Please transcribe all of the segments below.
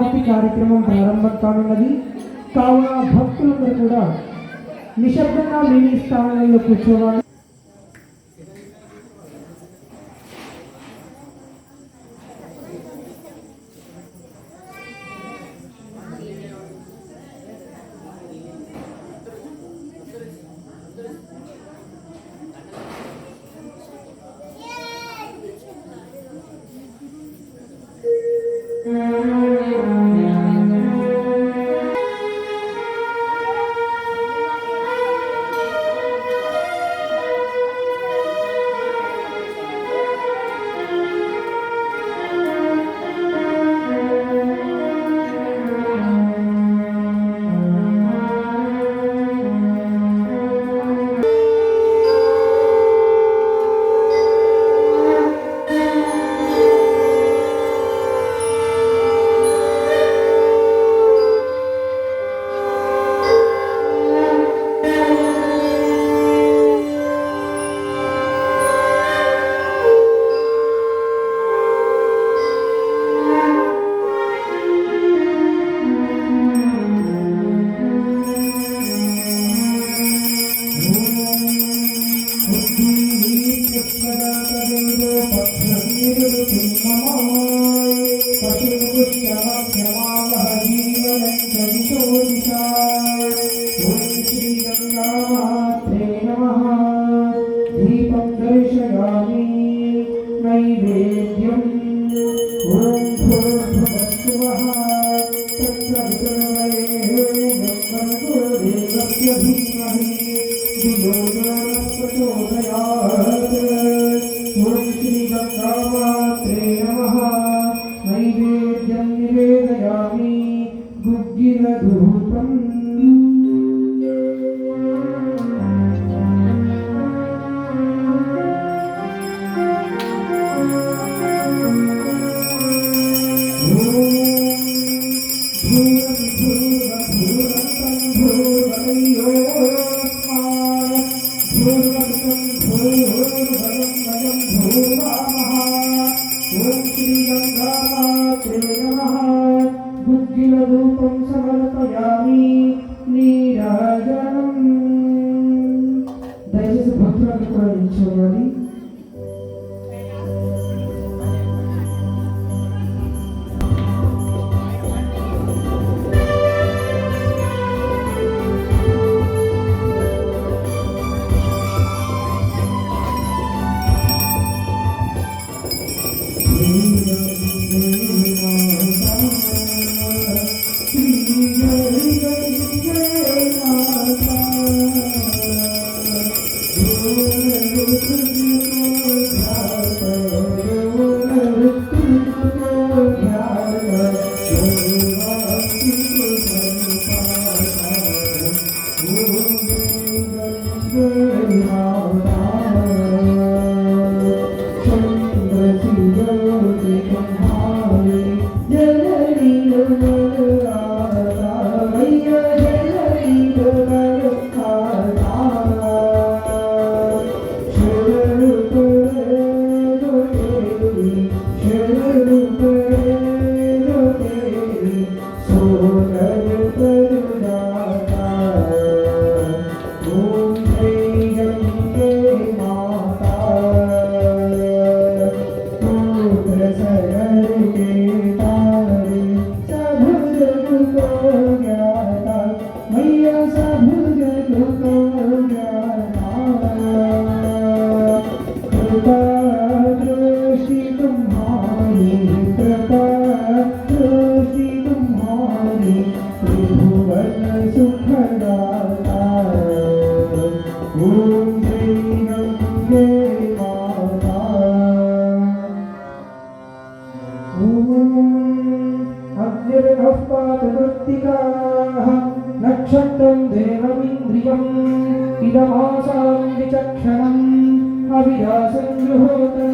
మహారతి కార్యక్రమం ప్రారంభం కానున్నది కావున భక్తులందరూ కూడా నిశ్శబ్దంగా మీ స్థానంలో కూర్చోవాలి. सत्य भी नहीं। प्रचोदयात् अग्निर्भस्पातवृत्तिकाः नक्षत्रं देवमिन्द्रियम् इदमासां विचक्षणम् अभिलाषं जुहोता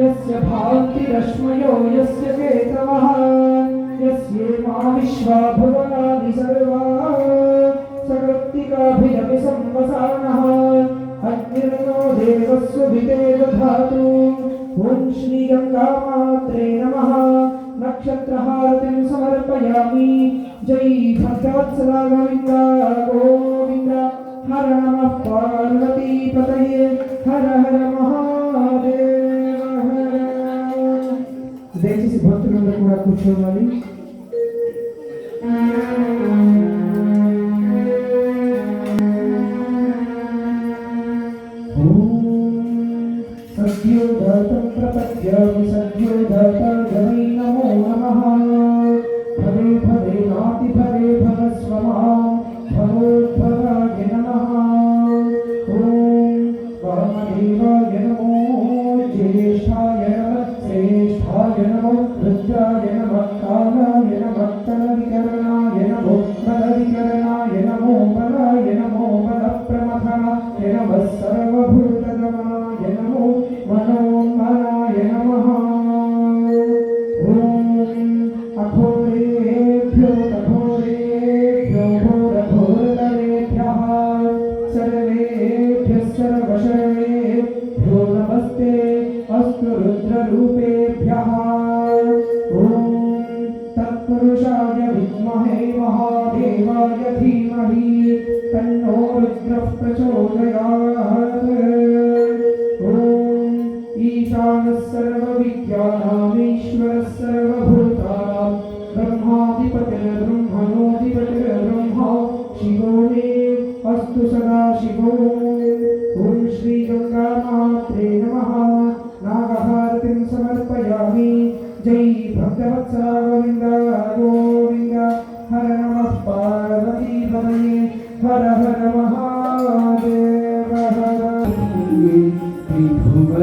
यस्य भान्तिरश्मयो, यस्य केतवः यस्येमा विश्वा भुवनानि सर्वा सकृत्तिकाभिरपि संवसानः अग्निर्नो देवस्य विते दधातु ॐ श्रीगङ्गामात्रे नमः। नक्षत्रः महाभारतीं समर्पयामि जय भक्तवत्सला गोविन्द गोविन्द हर नमः पार्वतीपतये हर हर महादेव हर దయచేసి భక్తులందరూ కూడా కూర్చోవాలి సద్యోదాతం ప్రపద్యామి సద్యోదాతాయ నమో నమః భవే భవే నాతి భవే భవ స్వమాం భవోద్భవాయ నమః ఓం వామదేవాయ నమో జ్యేష్ఠాయ धीमहि तन्नो रुद्रः प्रचोदयात्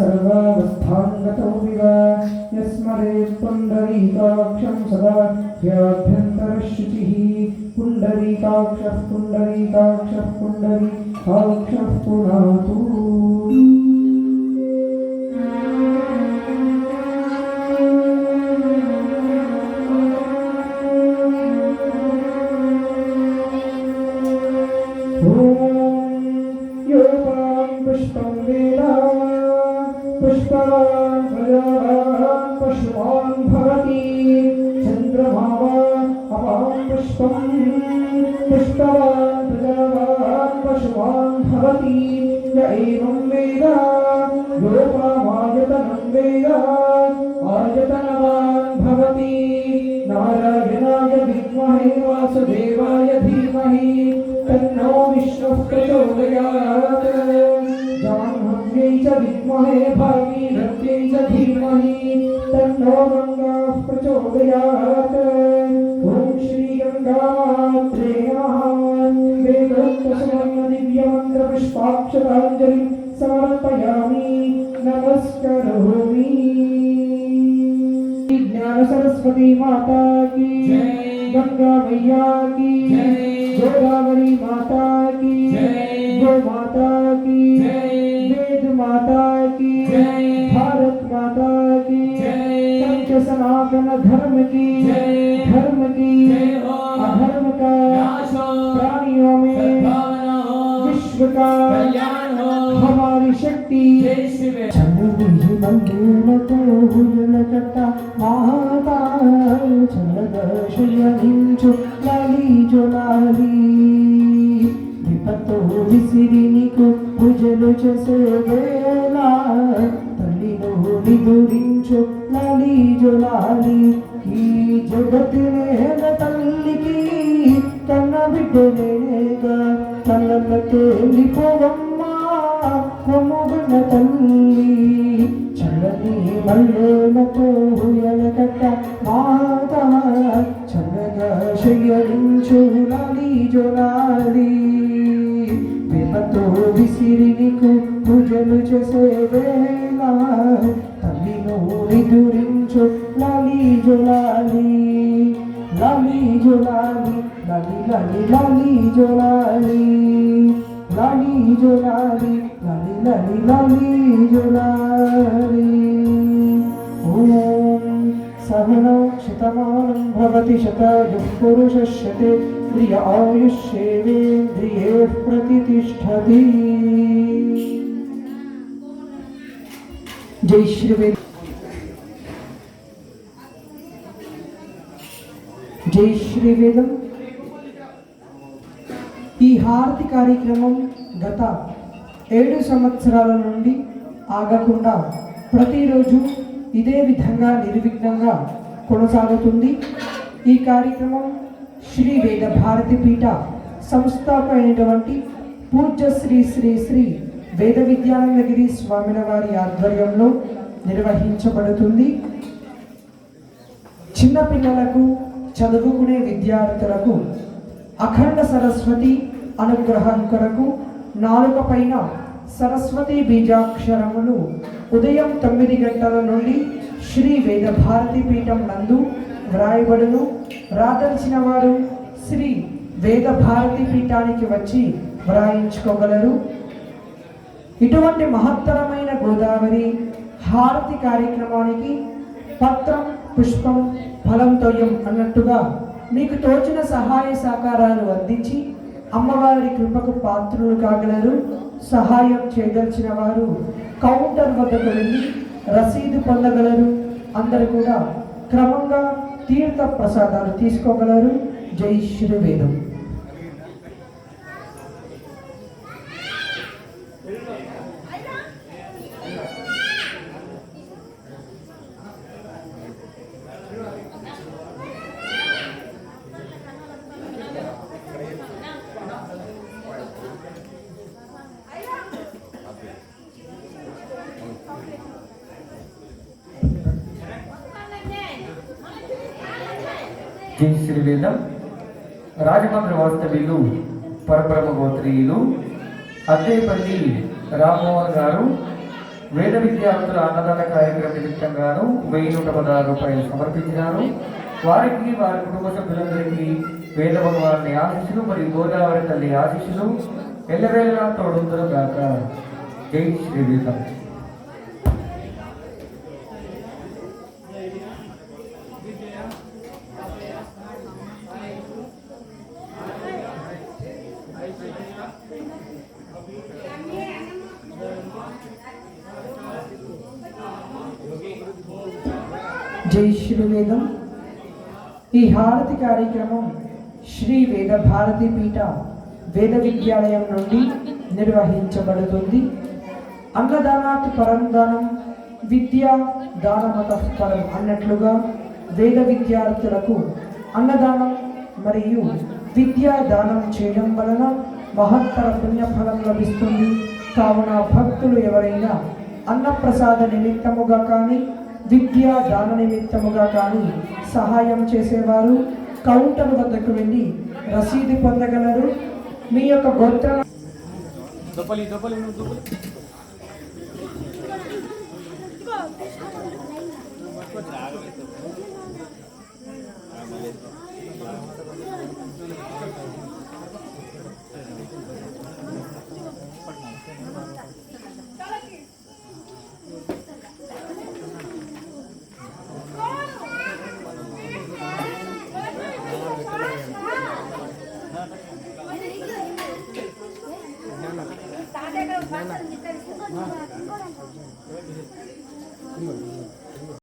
सर्वावस्थाङ्गतो पुष्पवान् प्रजावान् पशुवान् भवति चन्द्रमा वा अपां पुष्पं पुष्पवान् प्रजावान् पशुवान् भवति य एवं वेद योपामायतनं वेद आयतनवान् भवति नारायणाय विद्महे वासुदेवाय धीमहि तन्नो विष्णुः प्रचोदयात् जाह्नव्यै च विद्महे भागीरथ्यै च धीमहि तन्नो गङ्गाः प्रचोदयात् ॐ श्रीगङ्गामात्रे नमः वेदोक्तसुवर्णदिव्यमन्त्रपुष्पाक्षताञ्जलिं समर्पयामि नमस्करोमि ज्ञान सरस्वती माता की। गंगा मैया की गोदावरी माता की गो माता की माता की भारत माता की संत सनातन धर्म की धर्म की अधर्म का प्राणियों में विश्व का हमारी शक्ति। माता పూజలు చేసే వేళ తల్లిను జొలాలి ఈ జగతి నేల తల్లికి కన్న బిడ్డలేగా కళ్ళకి వెళ్ళిపోవమ్మా కొమ్ముగన తల్లి చల్లని మల్లెలతో ఎలకట్ట మాత చెయ్యలించు లాలి జోలాలి విపతో విసిరి నీకు పూజలు చేసే వేళ తల్లిను నిదురించు లాలి జోలాలి లాలి జోలాలి లాలి లాలి లాలి జోలాలి లాలి జోలాలి లాలి లాలి లాలి జోలాలి ఓం सहनौ शतमानं भवति शतायुः पुरुषश्यते प्रिय आयुष्येवेन्द्रिये प्रतितिष्ठति जय श्रीवेद జై శ్రీవేదం ఈ హారతి కార్యక్రమం గత ఏడు సంవత్సరాల నుండి ఆగకుండా ప్రతిరోజు ఇదే విధంగా నిర్విఘ్నంగా కొనసాగుతుంది ఈ కార్యక్రమం శ్రీ వేద భారతి పీఠ సంస్థాప అయినటువంటి పూజ్య శ్రీ శ్రీ శ్రీ వేద విద్యానందగిరి స్వామిల వారి ఆధ్వర్యంలో నిర్వహించబడుతుంది. చిన్నపిల్లలకు చదువుకునే విద్యార్థులకు అఖండ సరస్వతి అనుగ్రహం కొరకు నాలుక పైన సరస్వతి బీజాక్షరములు ఉదయం తొమ్మిది గంటల నుండి శ్రీ వేద భారతి పీఠం నందు వ్రాయబడును. రాదలిచిన వారు శ్రీ వేద భారతి పీఠానికి వచ్చి వ్రాయించుకోగలరు. ఇటువంటి మహత్తరమైన గోదావరి హారతి కార్యక్రమానికి పత్రం పుష్పం ఫలం తోయం అన్నట్టుగా మీకు తోచిన సహాయ సహకారాలు అందించి అమ్మవారి కృపకు పాత్రులు కాగలరు. సహాయం చేయదలిచిన వారు కౌంటర్ వద్దకు వెళ్ళి రసీదు పొందగలరు. అందరు కూడా క్రమంగా తీర్థ ప్రసాదాలు తీసుకోగలరు? జై శ్రీవేదం. జై శ్రీవేదం రాజమండ్రి వాస్తవ్యులు పరబ్రహ్మ గోత్రీయులు అద్దేపల్లి రామ్మోహన్ గారు వేద విద్యార్థుల అన్నదాన కార్యక్రమం నిమిత్తంగాను వెయ్యి నూట పదహారు రూపాయలు సమర్పించినారు వారికి వారి కుటుంబ సభ్యులందరికీ వేద భగవాన్ని ఆశీస్సులు మరియు గోదావరి తల్లి ఆశిస్సులు. ఎల్లవేళలా తోడుందరు గాక జై శ్రీవేదం జై శ్రీవేదం ఈ హారతి కార్యక్రమం శ్రీ వేద భారతి పీఠ వేద విద్యాలయం నుండి నిర్వహించబడుతుంది. అన్నదానాత్ పరం దానం విద్యా దానమత పరం అన్నట్లుగా వేద విద్యార్థులకు అన్నదానం మరియు విద్యా దానం చేయడం వలన మహత్తర పుణ్యఫలం లభిస్తుంది. కావున భక్తులు ఎవరైనా అన్నప్రసాద నిమిత్తముగా కానీ విద్యా దాన నిమిత్తముగా కానీ సహాయం చేసేవారు. కౌంటర్ వద్దకు వెళ్ళి రసీదు పొందగలరు. మీ యొక్క గోత్ర